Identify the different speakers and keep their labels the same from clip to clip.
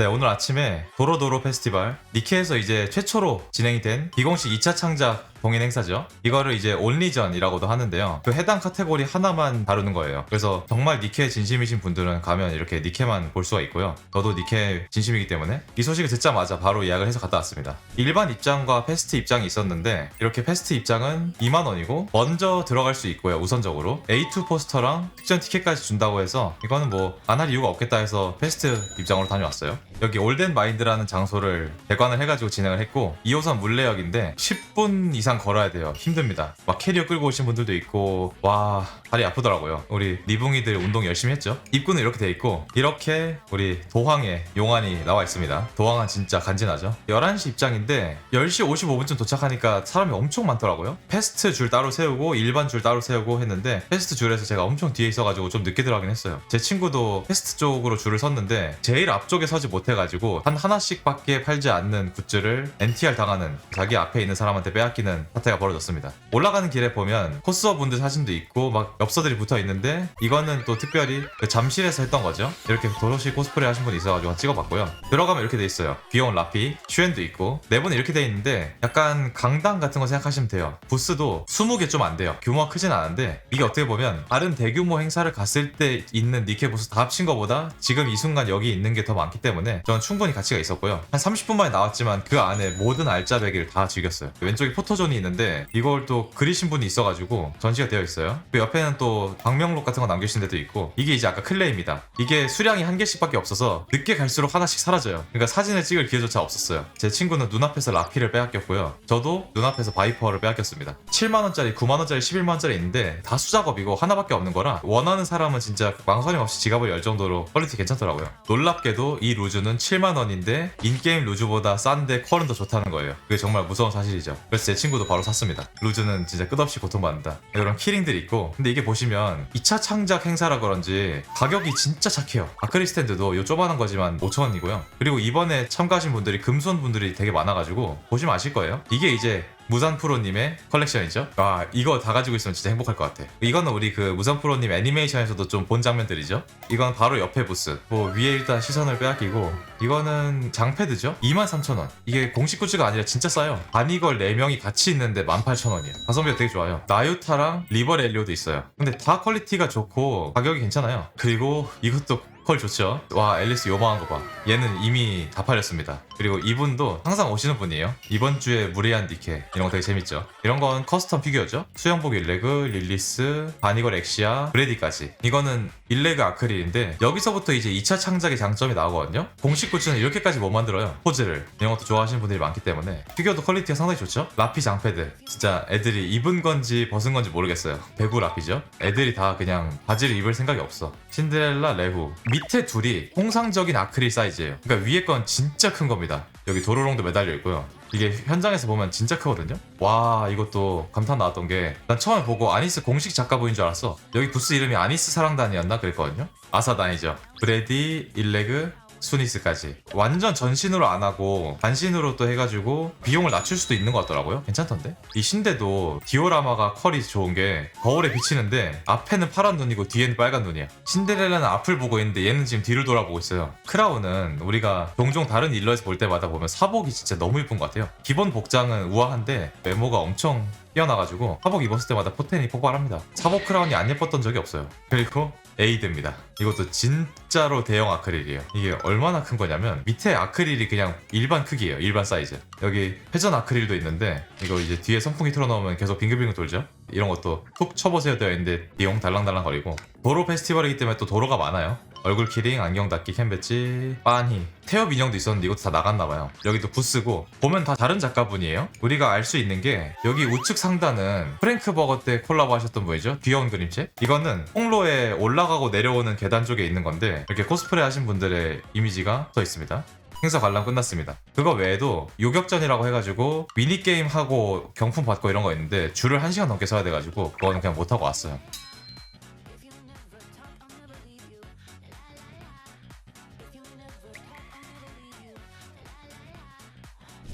Speaker 1: 네, 오늘 아침에 도로도로 페스티벌 니케에서 이제 최초로 진행이 된 비공식 2차 창작 공연 행사죠. 이거를 이제 온리전이라고도 하는데요. 그 해당 카테고리 하나만 다루는 거예요. 그래서 정말 니케 진심이신 분들은 가면 이렇게 니케만 볼 수가 있고요. 저도 니케 진심이기 때문에 이 소식을 듣자마자 바로 예약을 해서 갔다 왔습니다. 일반 입장과 페스트 입장이 있었는데 이렇게 페스트 입장은 2만 원이고 먼저 들어갈 수 있고요. 우선적으로 A2 포스터랑 특전 티켓까지 준다고 해서 이거는 뭐 안 할 이유가 없겠다 해서 페스트 입장으로 다녀왔어요. 여기 올덴 마인드라는 장소를 대관을 해가지고 진행을 했고 2호선 물레역인데 10분 이상 걸어야 돼요. 힘듭니다. 막 캐리어 끌고 오신 분들도 있고 와 다리 아프더라고요. 우리 리붕이들 운동 열심히 했죠. 입구는 이렇게 돼 있고 이렇게 우리 도항에 용안이 나와 있습니다. 도항은 진짜 간지나죠. 11시 입장인데 10시 55분쯤 도착하니까 사람이 엄청 많더라고요. 패스트 줄 따로 세우고 일반 줄 따로 세우고 했는데 패스트 줄에서 제가 엄청 뒤에 있어가지고 좀 늦게 들어가긴 했어요. 제 친구도 패스트 쪽으로 줄을 섰는데 제일 앞쪽에 서지 못해 가지고 한 하나씩밖에 팔지 않는 굿즈를 NTR 당하는 자기 앞에 있는 사람한테 빼앗기는 사태가 벌어졌습니다. 올라가는 길에 보면 코스어 분들 사진도 있고 막 엽서들이 붙어 있는데 이거는 또 특별히 그 잠실에서 했던 거죠. 이렇게 도로시 코스프레 하신 분이 있어가지고 찍어봤고요. 들어가면 이렇게 돼 있어요. 귀여운 라피, 슈엔도 있고 내부는 이렇게 돼 있는데 약간 강당 같은 거 생각하시면 돼요. 부스도 20개 좀 안 돼요. 규모가 크진 않은데 이게 어떻게 보면 다른 대규모 행사를 갔을 때 있는 니케 부스 다 합친 거보다 지금 이 순간 여기 있는 게 더 많기 때문에 저는 충분히 가치가 있었고요. 한 30분 만에 나왔지만 그 안에 모든 알짜배기를 다 즐겼어요. 왼쪽에 포토존이 있는데 이걸 또 그리신 분이 있어가지고 전시가 되어 있어요. 그 옆에는 또 방명록 같은 거 남기신 데도 있고 이게 이제 아까 클레입니다. 이게 수량이 한 개씩밖에 없어서 늦게 갈수록 하나씩 사라져요. 그러니까 사진을 찍을 기회조차 없었어요. 제 친구는 눈앞에서 라피를 빼앗겼고요. 저도 눈앞에서 바이퍼를 빼앗겼습니다. 7만 원짜리, 9만 원짜리, 11만 원짜리 있는데 다 수작업이고 하나밖에 없는 거라 원하는 사람은 진짜 망설임 없이 지갑을 열 정도로 퀄리티 괜찮더라고요. 놀랍게도 이 루즈는 7만 원인데 인게임 루즈보다 싼데 퀄은 더 좋다는 거예요. 그게 정말 무서운 사실이죠. 그래서 제 친구도 바로 샀습니다. 루즈는 진짜 끝없이 고통받는다. 이런 키링들이 있고 근데 이게 보시면 2차 창작 행사라 그런지 가격이 진짜 착해요. 아크릴 스탠드도 요 조그만한 거지만 5천원이고요. 그리고 이번에 참가하신 분들이 금손 분들이 되게 많아가지고 보시면 아실 거예요. 이게 이제 무산 프로님의 컬렉션이죠. 와 이거 다 가지고 있으면 진짜 행복할 것 같아. 이거는 우리 그 무산 프로님 애니메이션에서도 좀 본 장면들이죠. 이건 바로 옆에 부스. 뭐 위에 일단 시선을 빼앗기고 이거는 장패드죠. 23,000원. 이게 공식 굿즈가 아니라 진짜 싸요. 바니걸 4명이 같이 있는데 18,000원이에요. 가성비가 되게 좋아요. 나유타랑 리버 렐리오도 있어요. 근데 다 퀄리티가 좋고 가격이 괜찮아요. 그리고 이것도 퀄 좋죠. 와 앨리스 요망한 거 봐. 얘는 이미 다 팔렸습니다. 그리고 이분도 항상 오시는 분이에요. 이번 주에 무례한 디케 이런 거 되게 재밌죠. 이런 건 커스텀 피규어죠. 수영복 일레그, 릴리스, 바니걸 엑시아, 브레디까지. 이거는 일레그 아크릴인데 여기서부터 이제 2차 창작의 장점이 나오거든요. 공식 굿즈는 이렇게까지 못 만들어요. 포즈를 이런 것도 좋아하시는 분들이 많기 때문에 피규어도 퀄리티가 상당히 좋죠. 라피 장패드 진짜 애들이 입은 건지 벗은 건지 모르겠어요. 배구 라피죠. 애들이 다 그냥 바지를 입을 생각이 없어. 신데렐라, 레후 밑에 둘이 통상적인 아크릴 사이즈예요. 그러니까 위에 건 진짜 큰 겁니다. 여기 도로롱도 매달려 있고요. 이게 현장에서 보면 진짜 크거든요. 와 이것도 감탄 나왔던 게 난 처음에 보고 아니스 공식 작가분인 줄 알았어. 여기 부스 이름이 아니스 사랑단이었나 그랬거든요. 아사단이죠. 브레디, 일레그, 수니스까지. 완전 전신으로 안 하고 반신으로 또 해가지고 비용을 낮출 수도 있는 것 같더라고요. 괜찮던데? 이 신데도 디오라마가 퀄이 좋은 게 거울에 비치는데 앞에는 파란 눈이고 뒤에는 빨간 눈이야. 신데렐라는 앞을 보고 있는데 얘는 지금 뒤를 돌아보고 있어요. 크라운은 우리가 종종 다른 일러에서 볼 때마다 보면 사복이 진짜 너무 예쁜 것 같아요. 기본 복장은 우아한데 외모가 엄청 뛰어나가지고 사복 입었을 때마다 포텐이 폭발합니다. 사복 크라운이 안 예뻤던 적이 없어요. 그리고 에이드입니다. 이것도 진짜로 대형 아크릴이에요. 이게 얼마나 큰 거냐면 밑에 아크릴이 그냥 일반 크기예요. 일반 사이즈. 여기 회전 아크릴도 있는데 이거 이제 뒤에 선풍기 틀어놓으면 계속 빙글빙글 돌죠. 이런 것도 툭 쳐보세요 되어 있는데 비용 달랑달랑 거리고 도로 페스티벌이기 때문에 또 도로가 많아요. 얼굴 키링, 안경 닦기, 캔 배지, 빤히 태엽 인형도 있었는데 이것도 다 나갔나봐요. 여기도 부스고 보면 다 다른 작가분이에요. 우리가 알 수 있는 게 여기 우측 상단은 프랭크 버거 때 콜라보 하셨던 분이죠. 귀여운 그림체. 이거는 통로에 올라가고 내려오는 계단 쪽에 있는 건데 이렇게 코스프레 하신 분들의 이미지가 써 있습니다. 행사 관람 끝났습니다. 그거 외에도 요격전이라고 해가지고 미니게임 하고 경품 받고 이런 거 있는데 줄을 1시간 넘게 서야 돼가지고 그거는 그냥 못하고 왔어요.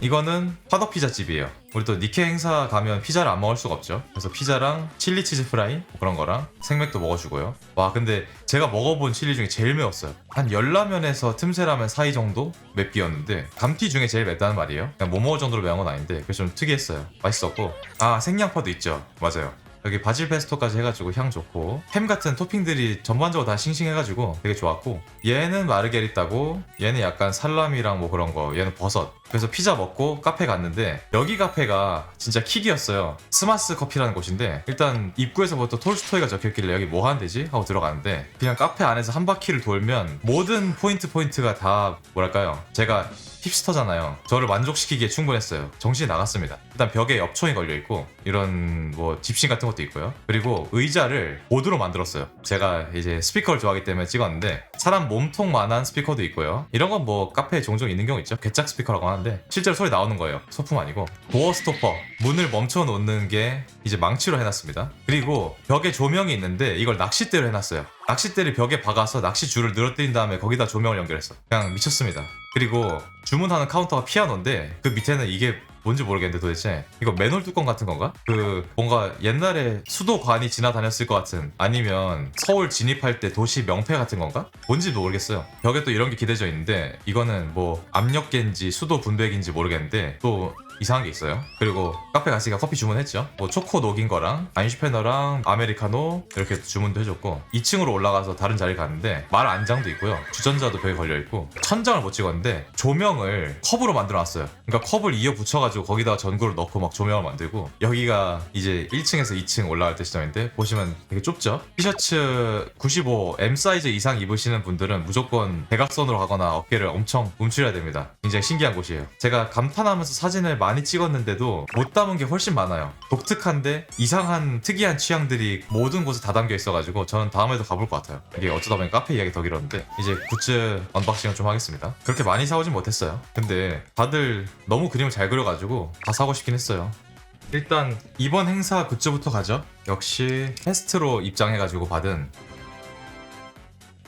Speaker 1: 이거는 화덕 피자집이에요. 우리 또 니케 행사 가면 피자를 안 먹을 수가 없죠. 그래서 피자랑 칠리 치즈 프라이 뭐 그런 거랑 생맥도 먹어주고요. 와 근데 제가 먹어본 칠리 중에 제일 매웠어요. 한 열라면에서 틈새라면 사이 정도 맵기였는데 감튀 중에 제일 맵다는 말이에요. 그냥 못 먹을 정도로 매운 건 아닌데 그래서 좀 특이했어요. 맛있었고 아 생양파도 있죠. 맞아요. 여기 바질 페스토까지 해가지고 향 좋고 햄 같은 토핑들이 전반적으로 다 싱싱해가지고 되게 좋았고 얘는 마르게리따고 얘는 약간 살라미랑 뭐 그런 거 얘는 버섯. 그래서 피자 먹고 카페 갔는데 여기 카페가 진짜 킥이었어요. 스마스 커피라는 곳인데 일단 입구에서부터 톨스토이가 적혀있길래 여기 뭐 하는 데지? 하고 들어가는데 그냥 카페 안에서 한 바퀴를 돌면 모든 포인트 포인트가 다 뭐랄까요? 제가 힙스터잖아요. 저를 만족시키기에 충분했어요. 정신이 나갔습니다. 일단 벽에 엽총이 걸려 있고 이런 뭐 집신 같은 것도 있고요. 그리고 의자를 보드로 만들었어요. 제가 이제 스피커를 좋아하기 때문에 찍었는데 사람 몸통만한 스피커도 있고요. 이런 건 뭐 카페에 종종 있는 경우 있죠. 개짝 스피커라고 하는데 실제로 소리 나오는 거예요. 소품 아니고 도어 스토퍼 문을 멈춰 놓는 게 이제 망치로 해놨습니다. 그리고 벽에 조명이 있는데 이걸 낚싯대로 해놨어요. 낚싯대를 벽에 박아서 낚시 줄을 늘어뜨린 다음에 거기다 조명을 연결했어. 그냥 미쳤습니다. 그리고 주문하는 카운터가 피아노인데 그 밑에는 이게 뭔지 모르겠는데 도대체 이거 맨홀 뚜껑 같은 건가? 그 뭔가 옛날에 수도관이 지나다녔을 것 같은 아니면 서울 진입할 때 도시 명패 같은 건가? 뭔지 모르겠어요. 벽에 또 이런 게 기대져 있는데 이거는 뭐 압력계인지 수도 분배기인지 모르겠는데 또 이상한 게 있어요. 그리고 카페 갔으니까 커피 주문했죠. 뭐 초코 녹인 거랑 아인슈페너랑 아메리카노 이렇게 주문도 해줬고 2층으로 올라가서 다른 자리 갔는데 말 안장도 있고요. 주전자도 벽에 걸려 있고 천장을 못 찍었는데 조명을 컵으로 만들어 놨어요. 그러니까 컵을 이어 붙여가지고 거기다가 전구를 넣고 막 조명을 만들고 여기가 이제 1층에서 2층 올라갈 때 시점인데 보시면 되게 좁죠. 티셔츠 95 M 사이즈 이상 입으시는 분들은 무조건 대각선으로 가거나 어깨를 엄청 움츠려야 됩니다. 굉장히 신기한 곳이에요. 제가 감탄하면서 사진을 많이 찍었는데도 못 담은 게 훨씬 많아요. 독특한데 이상한 특이한 취향들이 모든 곳에 다 담겨 있어가지고 저는 다음에도 가볼 것 같아요. 이게 어쩌다 보니 카페 이야기 더 길었는데 이제 굿즈 언박싱을 좀 하겠습니다. 그렇게 많이 사오진 못했어요. 근데 다들 너무 그림을 잘 그려가지고 다 사고 싶긴 했어요. 일단 이번 행사 굿즈부터 가죠. 역시 페스트로 입장해가지고 받은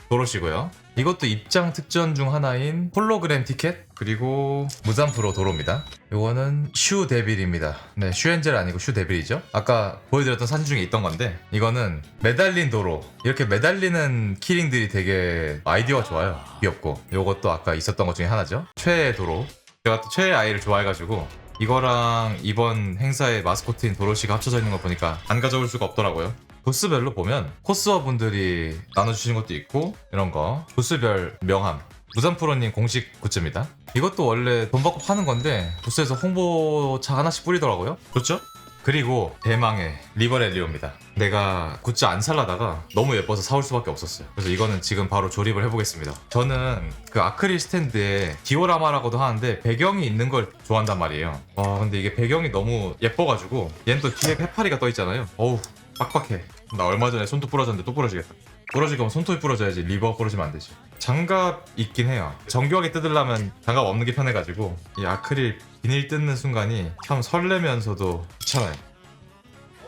Speaker 1: 도로시고요. 이것도 입장 특전 중 하나인 홀로그램 티켓 그리고 무산프로 도로입니다. 요거는 슈 데빌입니다. 네, 슈엔젤 아니고 슈 데빌이죠. 아까 보여드렸던 사진 중에 있던 건데 이거는 매달린 도로 이렇게 매달리는 키링들이 되게 아이디어가 좋아요. 귀엽고 요것도 아까 있었던 것 중에 하나죠. 최애 도로. 제가 또 최애 아이를 좋아해가지고 이거랑 이번 행사의 마스코트인 도로시가 합쳐져 있는 거 보니까 안 가져올 수가 없더라고요. 부스별로 보면 코스어 분들이 나눠주시는 것도 있고 이런 거 부스별 명함 무산프로님 공식 굿즈입니다. 이것도 원래 돈 받고 파는 건데 부스에서 홍보차 하나씩 뿌리더라고요. 그렇죠? 그리고 대망의 리버렐리오입니다. 내가 굿즈 안 살라다가 너무 예뻐서 사올 수밖에 없었어요. 그래서 이거는 지금 바로 조립을 해보겠습니다. 저는 그 아크릴 스탠드에 디오라마라고도 하는데 배경이 있는 걸 좋아한단 말이에요. 와 근데 이게 배경이 너무 예뻐가지고 얘는 또 뒤에 해파리가 떠 있잖아요. 어우 빡빡해. 나 얼마 전에 손톱 부러졌는데 또 부러지겠다. 부러질 거면 손톱이 부러져야지 리버가 부러지면 안 되지. 장갑 있긴 해요. 정교하게 뜯으려면 장갑 없는 게 편해가지고 이 아크릴 비닐 뜯는 순간이 참 설레면서도 귀찮아요.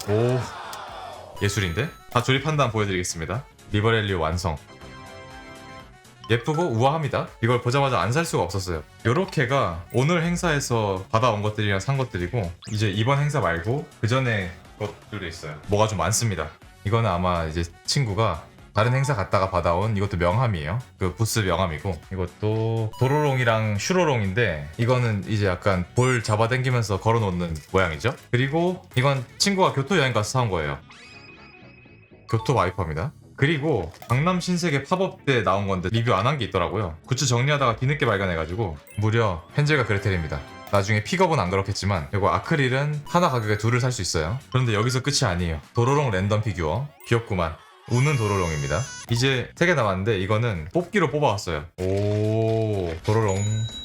Speaker 1: 오 예술인데? 다 조립한 다음 보여드리겠습니다. 리버렐리오 완성. 예쁘고 우아합니다. 이걸 보자마자 안 살 수가 없었어요. 요렇게가 오늘 행사에서 받아온 것들이랑 산 것들이고 이제 이번 행사 말고 그 전에 것들도 있어요. 뭐가 좀 많습니다. 이거는 아마 이제 친구가 다른 행사 갔다가 받아온 이것도 명함이에요. 그 부스 명함이고 이것도 도로롱이랑 슈로롱인데 이거는 이제 약간 볼 잡아당기면서 걸어놓는 모양이죠. 그리고 이건 친구가 교토 여행 가서 사온 거예요. 교토 와이퍼입니다. 그리고 강남 신세계 팝업 때 나온 건데 리뷰 안 한 게 있더라고요. 굿즈 정리하다가 뒤늦게 발견해가지고 무려 헨젤과 그레텔입니다. 나중에 픽업은 안 그렇겠지만 이거 아크릴은 하나 가격에 둘을 살 수 있어요. 그런데 여기서 끝이 아니에요. 도로롱 랜덤 피규어 귀엽구만. 우는 도로롱입니다. 이제 세개 남았는데 이거는 뽑기로 뽑아왔어요. 오 도로롱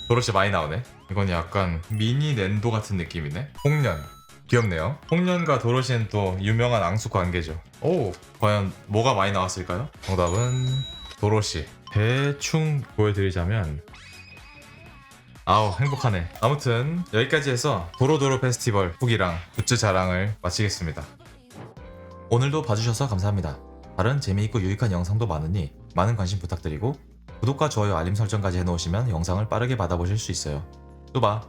Speaker 1: 도로시 많이 나오네. 이건 약간 미니 낸도 같은 느낌이네. 홍련 귀엽네요. 홍련과 도로시는 또 유명한 앙숙 관계죠. 오, 과연 뭐가 많이 나왔을까요? 정답은 도로시. 대충 보여드리자면 아우 행복하네. 아무튼 여기까지 해서 도로도로 페스티벌 후기랑 굿즈 자랑을 마치겠습니다. 오늘도 봐주셔서 감사합니다. 다른 재미있고 유익한 영상도 많으니 많은 관심 부탁드리고 구독과 좋아요 알림 설정까지 해놓으시면 영상을 빠르게 받아보실 수 있어요. 또 봐.